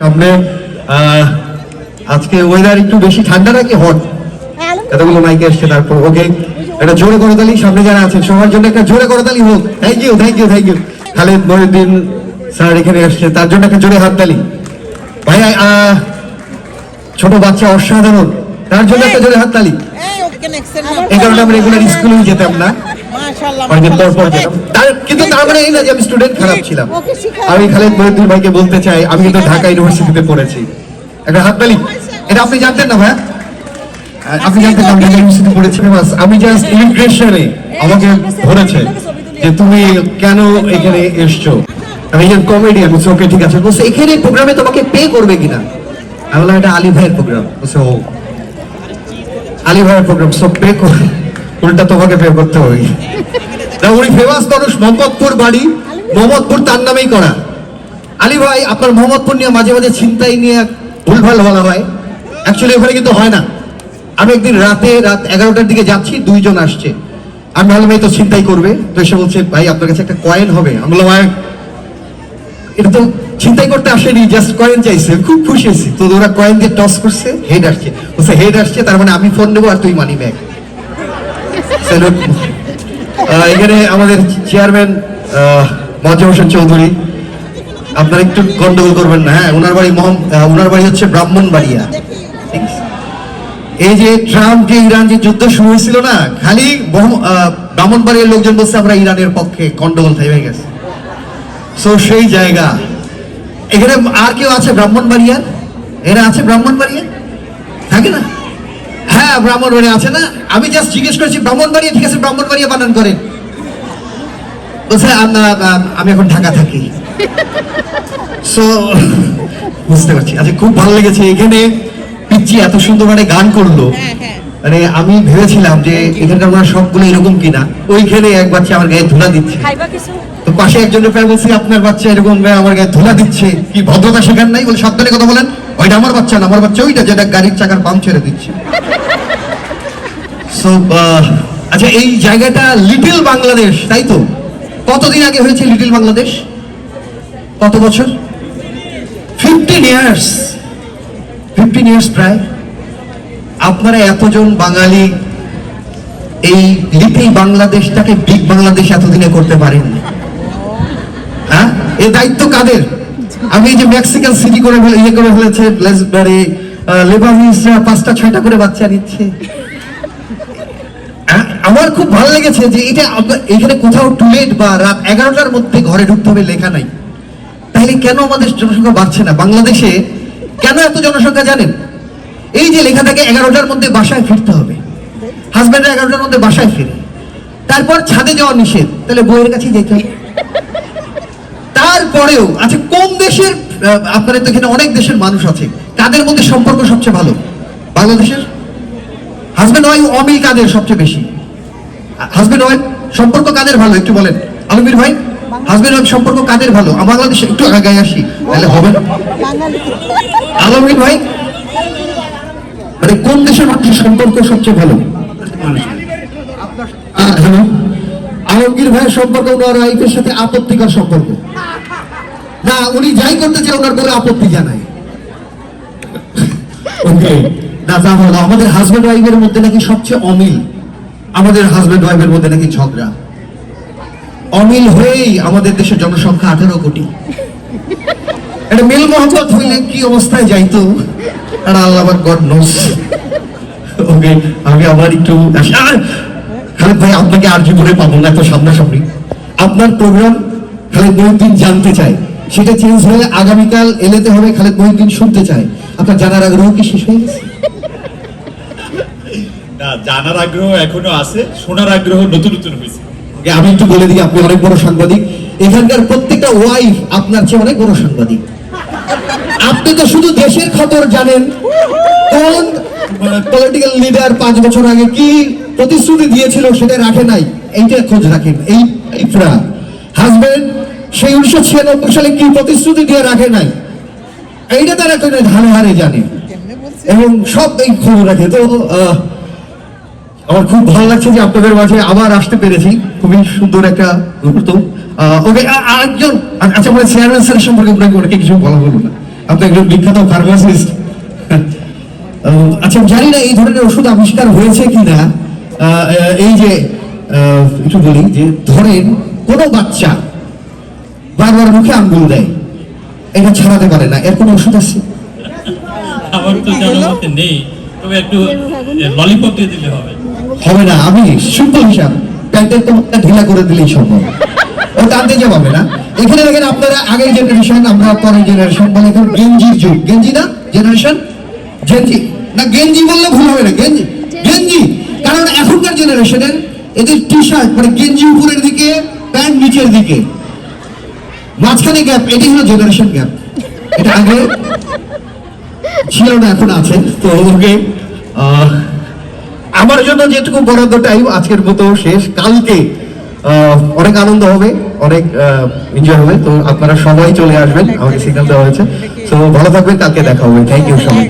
সামনে আজকে ওয়েদার একটু বেশি ঠান্ডা নাকি হট এতগুলো মাইকে এসছে তারপর ওকে একটা জোরে করতালি সামনে যারা আছেন সবার জন্য একটা জোরে করতালি হোক। Thank you thank you thank you Khaled Mohiuddin sir এখানে এসছে তার জন্য একটা জোরে হাততালি ভাই আহ, ছোট বাচ্চা অসাধারণ। তার জন্য একটা জোরে হাততালি এই কারণে আমরা রেগুলার স্কুলেই যেতাম না। কয়েকদিন পর পর তার- কিন্তু তার মানে এই না যে আমি স্টুডেন্ট খারাপ ছিলাম। আমি খালেদ মহিউদ্দিন ভাইকে বলতে চাই আমি কিন্তু ঢাকা ইউনিভার্সিটিতে পড়েছি। একটা হাততালি এটা আপনি জানতেন না ভাই আপনি জানতেন না ঢাকা ইউনিভার্সিটি পড়েছি আমি জাস্ট ইমিগ্রেশনে আমাকে ধরেছে যে তুমি কেন এখানে এসছো? আমি একজন কমেডিয়ান বলছি ওকে ঠিক আছে। বলছে এখানে প্রোগ্রামে তোমাকে পে করবে কিনা? আমি বললাম এটা আলী ভাইয়ের প্রোগ্রাম বলছে ও। আলী ভাইয়ের প্রোগ্রাম সব পে করে উল্টা তোমাকে পে করতে হবে। না, উনি ফেমাস মানুষ, মোহাম্মদপুর বাড়ি। মোহাম্মদপুর তার নামেই করা। আলী ভাই, আপনার মোহাম্মদপুর নিয়ে মাঝে মাঝে ছিনতাই নিয়ে ভুলভাল বলা হয়। অ্যাকচুয়ালি ওখানে কিন্তু হয় না। আমি একদিন রাতে, রাত এগারোটার দিকে যাচ্ছি, দুইজন আসছে। আমি ভাবলাম, এই তো ছিনতাই করবে। তো এসে বলছে, ভাই, আপনার কাছে একটা কয়েন হবে। আমি বললাম এটা তো চিন্তাই করতে আসেনি জাস্ট কয়েন চাইছে। খুব খুশি হয়েছি। তো ওরা কয়েন দিয়ে টস করছে হেড আসছে। বলছে হেড আসছে, তার মানে আমি ফোন নেব আর তুই মানি ব্যাগ এখানে আমাদের চেয়ারম্যান মজ্জা হোসেন চৌধুরী। আপনারা একটু গন্ডগোল করবেন না হ্যাঁ? ওনার বাড়ি মহম ওনার বাড়ি হচ্ছে ব্রাহ্মণবাড়িয়া। এই যে ট্রাম্প যে ইরান যে যুদ্ধ শুরু হয়েছিল না, খালি ব্রাহ্মণবাড়িয়ার লোকজন বলছে আমরা ইরানের পক্ষে গন্ডগোল থেমে গেছে। সো সেই জায়গা। এখানে আর কেউ আছে ব্রাহ্মণবাড়িয়া এরা আছে ব্রাহ্মণবাড়িয়া থাকে না? হ্যাঁ ব্রাহ্মণবাড়িয়া আছে না? আমি জাস্ট জিজ্ঞেস করেছি ব্রাহ্মণবাড়িয়া ঠিক আছে বানান করেন? বলছে "আম- এখন ঢাকা থাকি। সো বুঝতে পারছি। আচ্ছা খুব ভালো লেগেছে। এখানে পিচ্ছি এত সুন্দরভাবে গান করল। মানে আমি ভেবেছিলাম যে এখানকার মনে সবগুলো এরকম কিনা। ওইখানে এক বাচ্চা আমার গায়ে ধুলা দিচ্ছে। তো পাশে একজনের প্রায় বলছি আপনার বাচ্চা এরকম আমার গায়ে ধুলা দিচ্ছে। কি ভদ্রতা শেখার নাই? বলে সাবধানে কথা বলেন। ওইটা আমার বাচ্চা না আমার বাচ্চা ওইটা যেটা গাড়ির চাকার পাম্প ছেড়ে দিচ্ছে। সো আচ্ছা এই জায়গাটা লিটল বাংলাদেশ, তাই তো? কতদিন আগে হয়েছে লিটল বাংলাদেশ? কত বছর? ফিফটিন ইয়ার্স ফিফটিন ইয়ার্স প্রায়। আপনারা এতজন বাঙালি এই লিটল বাংলাদেশটাকে বিগ বাংলাদেশ এতদিনে করতে পারেননি। হ্যাঁ? এই দায়িত্ব কাদের? আমি যে মেক্সিকান সিটি করে ইয়ে করে ফেলেছে লেবানিসরা পাঁচটা, ছয়টা করে বাচ্চা নিচ্ছে। আমার খুব ভালো লেগেছে যে এটা এখানে কোথাও টুলেট বা রাত এগারোটার মধ্যে ঘরে ঢুকতে হবে লেখা নাই। তাহলে কেন আমাদের জনসংখ্যা বাড়ছে না? বাংলাদেশে কেন এত জনসংখ্যা জানেন? এই যে লেখা থাকে এগারোটার মধ্যে বাসায় ফিরতে হবে। হাজব্যান্ড এগারোটার মধ্যে বাসায় ফিরে। তারপর ছাদে যাওয়া নিষেধ। তাহলে বইয়ের কাছেই যেতে হবে। তারপরেও আচ্ছা কোন দেশের আপনাদের তো এখানে অনেক দেশের মানুষ আছে। কাদের মধ্যে সম্পর্ক সবচেয়ে ভালো? বাংলাদেশের? হাজব্যান্ড ওয়াইফ অমিল কাদের সবচেয়ে বেশি? হাজব্যান্ড ওয়াইফ, সম্পর্ক কাদের ভালো? একটু বলেন। আলমগীর ভাই হাজব্যান্ড ওয়াইফ, সম্পর্ক কাদের ভালো? বাংলাদেশে একটু আগায় আসি, তাহলে হবে না। আলমগীর ভাই মানে কোন দেশের মানুষের সম্পর্ক সবচেয়ে ভালো? আলমগীর ভাইয়ের সম্পর্ক ওনার ওয়াইফের সাথে আপত্তিকর সম্পর্ক। না, উনি যাই করতে চায়, ওনার বলে আপত্তি জানায়। না, তা আমাদের হাজব্যান্ড ওয়াইফের মধ্যে নাকি সবচেয়ে অমিল। আমাদের হাজব্যান্ড ওয়াইফের মধ্যে নাকি ঝগড়া। অমিল হয়েই আমাদের দেশের জনসংখ্যা আঠারো কোটি। এটা মিল মোহাম্মদ হইলে কি অবস্থায় যাইতো? আর আল্লাহ গড নোস ওকে, আমি আবার একটু খালেদ ভাই, আপনাকে আর জীবনে পাবো না, এত সামনাসামনি। আপনার প্রোগ্রাম খালেদ মহিউদ্দিন জানতে চাই সেটা চেঞ্জ হলে আগামীকাল এলেতে হবে, খালেদ মহিউদ্দিন শুনতে চাই আপনার জানার আগ্রহ কি শেষ হয়ে গেছে? জানার আগ্রহ এখনও আছে শোনার আগ্রহ নতুন নতুন হয়েছে। আমি একটু বলে দিই আপনি অনেক বড় সাংবাদিক। এখানকার প্রত্যেকটা ওয়াইফ আপনার চেয়ে অনেক বড় সাংবাদিক। আপনি তো শুধু দেশের খবর জানেন। কোন পলিটিক্যাল লিডার পাঁচ বছর আগে কি প্রতিশ্রুতি দিয়েছিল সেটা রাখে নাই? এইটা খোঁজ রাখেন। এই হাজবেন্ড সেই উনিশশো ছিয়ানব্বই সালে কি প্রতিশ্রুতি দিয়ে রাখে নাই? এইটা তারা কেন ধারে হারে জানে? এবং সব এই খবর রাখে। তো আহ, আমার খুব ভালো লাগছে যে আপনাদের মাঝে আবার আসতে পেরেছি। খুবই সুন্দর একটা মুহূর্ত। ওকে আরেকজন আচ্ছা মানে চেয়ারম্যান সম্পর্কে আপনাকে অনেকে কিছু বলা হলো না। আপনি একজন বিখ্যাত ফার্মাসিস্ট। আচ্ছা জানি না এই ধরনের ওষুধ আবিষ্কার হয়েছে কিনা। আহ, এই যে একটু বলি যে ধরেন কোনো বাচ্চা বারবার মুখে আঙ্গুল দেয়। এটা ছাড়াতে পারে না। এর কোনো ওষুধ আছে? আমার তো জানার মতে নেই। তবে একটু ললিপপ দিয়ে দিলে হবে। হবে না, আমি সিম্পল হিসাব। প্যান্টের তোমারটা ঢিলা করে দিলেই সম্ভব। ও টানতে যে পাবে না। এখানে দেখেন আপনারা আগের জেনারেশন আমরা পরের জেনারেশন বলে এখন গেঞ্জির যুগ। গেঞ্জি না? জেনারেশন গেঞ্জি না গেঞ্জি বললে ভুল হবে না। গেঞ্জি গেঞ্জি কারণ এখনকার জেনারেশনের এদের টি শার্ট মানে গেঞ্জি উপরের দিকে, প্যান্ট নিচের দিকে। মাঝখানে গ্যাপ এটি হলো জেনারেশন গ্যাপ এটা আগে ছিল না, এখন আছে। তো ওকে আমার জন্য যেটুকু বরাদ্দ টাইম আজকের মতো শেষ। কালকে অনেক আনন্দ হবে, অনেক এনজয় হবে। তো আপনারা সবাই চলে আসবেন, আমাকে সিগন্যাল দেওয়া হয়েছে। তো ভালো থাকবেন, কালকে দেখা হবে। থ্যাংক ইউ সবাই